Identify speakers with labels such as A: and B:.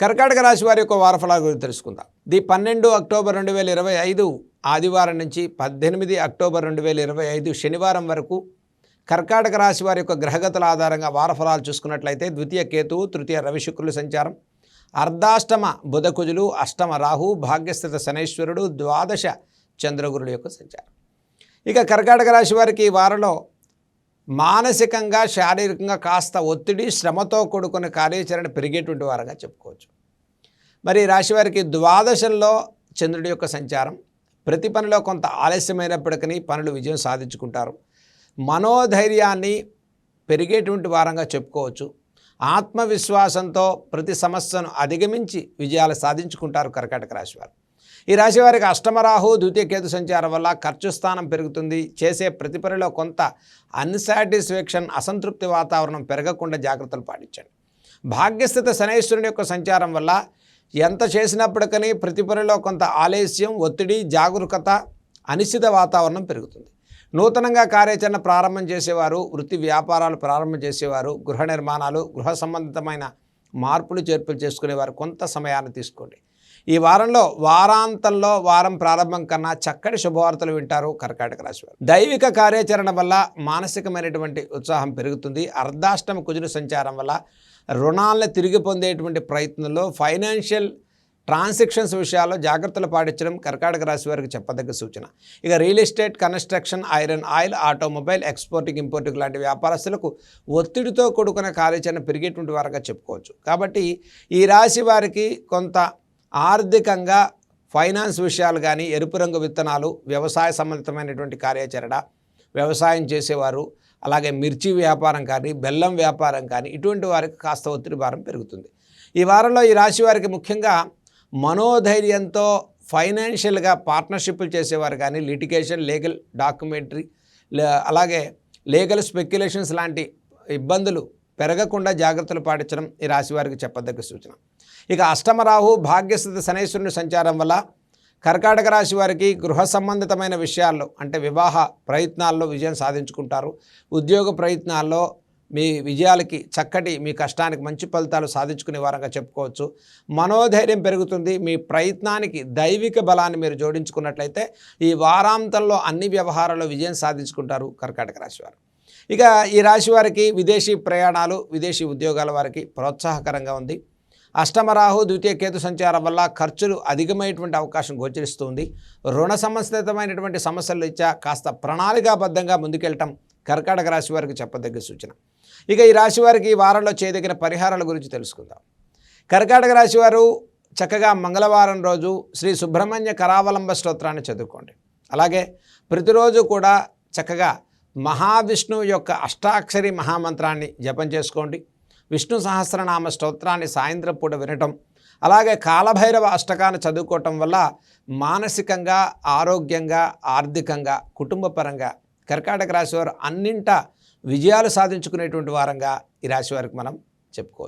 A: కర్కాటక రాశి వారి యొక్క వారఫలాల గురించి తెలుసుకుందాం. ది పన్నెండు అక్టోబర్ రెండు వేల ఇరవై ఐదు ఆదివారం నుంచి పద్దెనిమిది అక్టోబర్ రెండు వేల ఇరవై ఐదు శనివారం వరకు కర్కాటక రాశి వారి యొక్క గ్రహగతుల ఆధారంగా వారఫలాలు చూసుకున్నట్లయితే ద్వితీయ కేతువు తృతీయ రవిశుక్రులు సంచారం. అర్ధాష్టమ బుధకుజులు అష్టమ రాహు భాగ్యస్థిత శనేశ్వరుడు ద్వాదశ చంద్రగురుడు యొక్క సంచారం. ఇక కర్కాటక రాశి వారికి ఈ వారంలో మానసికంగా శారీరకంగా కాస్త ఒత్తిడి శ్రమతో కూడుకున్న కార్యాచరణ పెరిగేటువంటి వారంగా చెప్పుకోవచ్చు. మరి రాశివారికి రాశి వారికి ద్వాదశంలో చంద్రుడి యొక్క సంచారం ప్రతి పనిలో కొంత ఆలస్యమైనప్పటికీ పనులు విజయం సాధించుకుంటారు. మనోధైర్యాన్ని పెరిగేటువంటి వారంగా చెప్పుకోవచ్చు. ఆత్మవిశ్వాసంతో ప్రతి సమస్యను అధిగమించి విజయాలు సాధించుకుంటారు కర్కాటక రాశివారు ఈ రాశి వారికి అష్టమరాహు ద్వితీయ కేతు సంచారం వల్ల ఖర్చు స్థానం పెరుగుతుంది. చేసే ప్రతి పనిలో కొంత అన్సాటిస్ఫాక్షన్ అసంతృప్తి వాతావరణం పెరగకుండా జాగ్రత్తలు పాటించండి. భాగ్యస్థిత శనేశ్వరుని యొక్క సంచారం వల్ల ఎంత చేసినప్పటికీ ప్రతి పనిలో కొంత ఆలస్యం ఒత్తిడి జాగరూకత అనిశ్చిత వాతావరణం పెరుగుతుంది. నూతనంగా కార్యాచరణ ప్రారంభం చేసేవారు వృత్తి వ్యాపారాలు ప్రారంభం చేసేవారు గృహ నిర్మాణాలు గృహ సంబంధితమైన మార్పులు చేర్పులు చేసుకునేవారు కొంత సమయాన్ని తీసుకోండి. ఈ వారంలో వారాంతంలో వారం ప్రారంభం కన్నా చక్కటి శుభవార్తలు వింటారు కర్కాటక రాశి వారు. దైవిక కార్యాచరణ వల్ల మానసికమైనటువంటి ఉత్సాహం పెరుగుతుంది. అర్ధాష్టమ కుజుని సంచారం వల్ల రుణాలను తిరిగి పొందేటువంటి ప్రయత్నంలో ఫైనాన్షియల్ ట్రాన్సాక్షన్స్ విషయాల్లో జాగ్రత్తలు పాటించడం కర్కాటక రాశి వారికి చెప్పదగ్గ సూచన. ఇక real estate construction iron oil automobile exporting importing లాంటి వ్యాపారస్తులకు ఒత్తిడితో కూడుకున్న కార్యాచరణ పెరిగేటువంటి వారుగా చెప్పుకోవచ్చు. కాబట్టి ఈ రాశి వారికి కొంత ఆర్థికంగా ఫైనాన్స్ విషయాలు కానీ ఎరుపు రంగు విత్తనాలు వ్యవసాయ సంబంధితమైనటువంటి కార్యాచరణ వ్యవసాయం చేసేవారు అలాగే మిర్చి వ్యాపారం కానీ బెల్లం వ్యాపారం కానీ ఇటువంటి వారికి కాస్త ఒత్తిడి భారం పెరుగుతుంది. ఈ వారంలో ఈ రాశి వారికి ముఖ్యంగా మనోధైర్యంతో ఫైనాన్షియల్గా పార్ట్నర్షిప్లు చేసేవారు కానీ లిటిగేషన్ లీగల్ డాక్యుమెంటరీ అలాగే లీగల్ స్పెక్యులేషన్స్ లాంటి ఇబ్బందులు పెరగకుండా జాగ్రత్తలు పాటించడం ఈ రాశి వారికి చెప్పదగ్గ సూచన. ఇక అష్టమరాహు భాగ్యస్థిత శనేశ్వరుని సంచారం వల్ల కర్కాటక రాశి వారికి గృహ సంబంధితమైన విషయాల్లో అంటే వివాహ ప్రయత్నాల్లో విజయం సాధించుకుంటారు. ఉద్యోగ ప్రయత్నాల్లో మీ విజయాలకి చక్కటి మీ కష్టానికి మంచి ఫలితాలు సాధించుకునే వారంగా చెప్పుకోవచ్చు. మనోధైర్యం పెరుగుతుంది. మీ ప్రయత్నానికి దైవిక బలాన్ని మీరు జోడించుకున్నట్లయితే ఈ వారాంతంలో అన్ని వ్యవహారాల్లో విజయం సాధించుకుంటారు కర్కాటక రాశివారు ఇక ఈ రాశి వారికి విదేశీ ప్రయాణాలు విదేశీ ఉద్యోగాల వారికి ప్రోత్సాహకరంగా ఉంది. అష్టమరాహు ద్వితీయ కేతు సంచారం వల్ల ఖర్చులు అధికమైనటువంటి అవకాశం గోచరిస్తుంది. రుణ సంబంధితమైనటువంటి సమస్యలు ఇచ్చా కాస్త ప్రణాళికాబద్ధంగా ముందుకెళ్ళటం కర్కాటక రాశి వారికి చెప్పదగ్గ సూచన. ఇక ఈ రాశి వారికి ఈ వారంలో చేయదగిన పరిహారాల గురించి తెలుసుకుందాం. కర్కాటక రాశి వారు చక్కగా మంగళవారం రోజు శ్రీ సుబ్రహ్మణ్య కరావలంబ స్తోత్రాన్ని చదువుకోండి. అలాగే ప్రతిరోజు కూడా చక్కగా మహావిష్ణువు యొక్క అష్టాక్షరి మహామంత్రాన్ని జపం చేసుకోండి. విష్ణు సహస్రనామ స్తోత్రాన్ని సాయంత్రం పూట వినటం అలాగే కాలభైరవ అష్టకాన్ని చదువుకోవటం వల్ల మానసికంగా ఆరోగ్యంగా ఆర్థికంగా కుటుంబపరంగా కర్కాటక రాశివారు అన్నింట విజయాలు సాధించుకునేటువంటి వారంగా ఈ రాశి వారికి మనం చెప్పుకోవచ్చు.